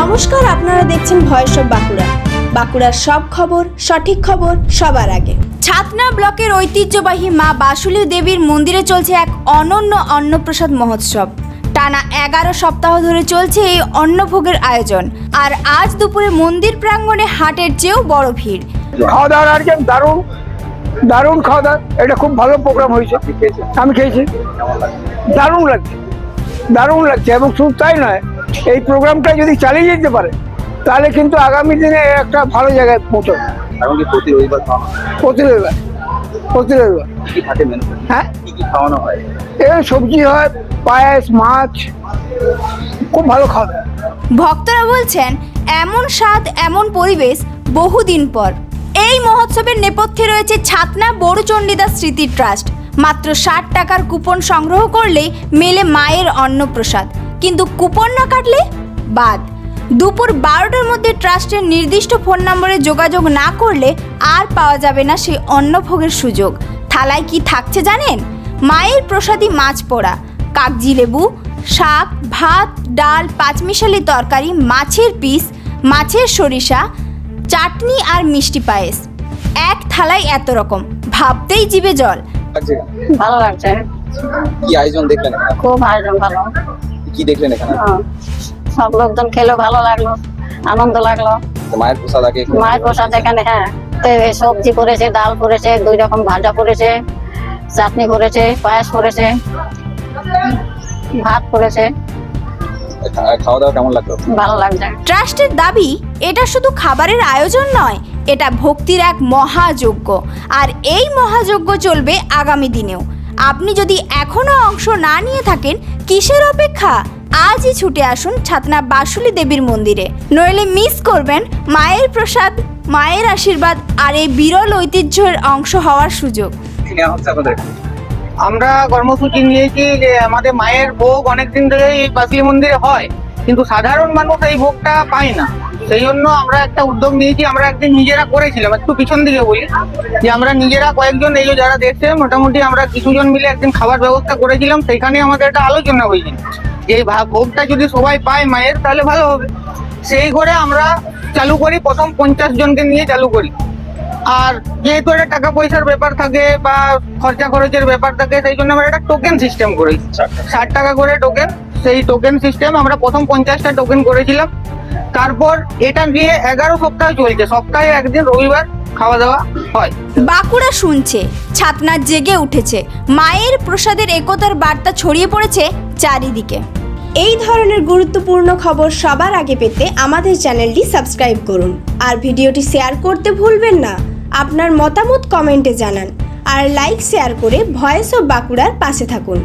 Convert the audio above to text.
নমস্কার, আপনারা দেখছেন ভয়েস অফ বাঁকুড়া। বাঁকুড়ার সব খবর, সঠিক খবর সবার আগে। ছাতনা ব্লকের ঐতিহ্যবাহী মা বাসুলী দেবীর মন্দিরে চলছে এক অনন্য অন্নপ্রসাদ মহোৎসব। টানা এগারো সপ্তাহ ধরে চলছে এই অন্নভোগের আয়োজন। আর আজ দুপুরে মন্দির প্রাঙ্গণে হাটের চেয়েও বড় ভিড়। খাওয়া দাওয়ার আর দারুণ দারুণ খাওয়া দাওয়া। এটা খুব ভালো প্রোগ্রাম হয়েছে। আমি খেয়েছি। দারুণ লাগছে। দারুণ লাগছে এবং শুধু তাই নয় এই প্রোগ্রামটা যদি চালিয়ে যেতে পারে তাহলে কিন্তু আগামী দিনে একটা ভালো জায়গায় পৌঁছবে। প্রতি রবিবার প্রতি রবিবার প্রতি হ্যাঁ? খাওয়ানো হয়? এখানে সবজি হয় পায়েস মাছ খুব ভালো খাওয়া ভক্তরা বলছেন এমন স্বাদ এমন পরিবেশ বহুদিন পর। এই মহোৎসবের নেপথ্যে রয়েছে ছাতনা বড়চণ্ডীদাস স্মৃতি ট্রাস্ট। মাত্র ষাট টাকার কুপন সংগ্রহ করলেই মেলে মায়ের অন্নপ্রসাদ। কিন্তু কুপন না কাটলে? বাদ। দুপুর বারোটার মধ্যে ট্রাস্টের নির্দিষ্ট ফোন নম্বরে যোগাযোগ না করলে আর পাওয়া যাবে না সেই অন্নভোগের সুযোগ। থালায় কি থাকছে জানেন? মায়ের প্রসাদী মাছ পোড়া। কাগজি লেবু শাক ভাত ডাল পাঁচমিশালি তরকারি মাছের পিস মাছের সরিষা চাটনি আর মিষ্টি পায়েস। এক থালায় এত রকম। ভাবতেই জিভে জল। ভালো লাগছে। কি আয়োজন দেখলেন? খুব আয়োজন ভালো। কি দেখলেন এখানে? হ্যাঁ। সব লোকজন খেলেও ভালো লাগল আনন্দ লাগল। মায়ের প্রসাদ আগে মায়ের প্রসাদ এখানে হ্যাঁ। তো সবজি করেছে ডাল করেছে দুই রকম ভাজা করেছে চাটনি করেছে পায়েস করেছে ভাত করেছে। খাওয়া দাওয়া কেমন লাগল? ভালো লাগছে। ট্রাস্টের দাবি এটা শুধু খাবারের আয়োজন নয় এটা ভক্তির এক মহাযজ্ঞ। আর এই মহাযজ্ঞ চলবে আগামী দিনেও। আপনি যদি এখনও অংশ না নিয়ে থাকেন কিসের অপেক্ষা? আজই ছুটে আসুন ছাতনা বাসুলি দেবীর মন্দিরে। নইলে মিস করবেন মায়ের প্রসাদ, মায়ের আশীর্বাদ আর এই বিরল ঐতিহ্যের অংশ হওয়ার সুযোগ? আমরা কর্মসূচি নিয়েছি যে আমাদের মায়ের ভোগ অনেকদিন ধরে এই বাসুলি মন্দিরে হয়, কিন্তু সাধারণ মানুষ এই ভোগটা পায় না। সেই জন্য আমরা একটা উদ্যোগ নিয়েছি আমরা একদিন নিজেরা করেছিলাম একটু পিছন দিকে বলি যে আমরা নিজেরা কয়েকজন এই যে যারা দেখছে মোটামুটি আমরা কিছুজন মিলে একদিন খাবার ব্যবস্থা করেছিলাম সেখানে আমাদের একটা আলোচনা হয়েছিল যে এই ভোগটা যদি সবাই পায় মায়ের তাহলে ভালো হবে। সেই করে আমরা চালু করি প্রথম পঞ্চাশ জনকে নিয়ে চালু করি। আর যেহেতু একটা টাকা পয়সার ব্যাপার থাকে বা খরচা খরচের ব্যাপার থাকে সেই জন্য আমরা একটা টোকেন সিস্টেম করেছি। ষাট টাকা করে টোকেন সেই টোকেন সিস্টেম আমরা প্রথম পঞ্চাশটা টোকেন করেছিলাম। তারপর এটা নিয়ে এগারো সপ্তাহ চলছে। সপ্তাহে একদিন রবিবার খাওয়া দাওয়া হয়। বাঁকুড়া শুনছে ছাতনা জেগে উঠেছে। মায়ের প্রসাদের একতার বার্তা ছড়িয়ে পড়েছে চারিদিকে। এই ধরনের গুরুত্বপূর্ণ খবর সবার আগে পেতে আমাদের চ্যানেলটি সাবস্ক্রাইব করুন। আর ভিডিওটি শেয়ার করতে ভুলবেন না। আপনার মতামত কমেন্টে জানান। আর লাইক শেয়ার করে ভয়েস অফ বাঁকুড়ার পাশে থাকুন।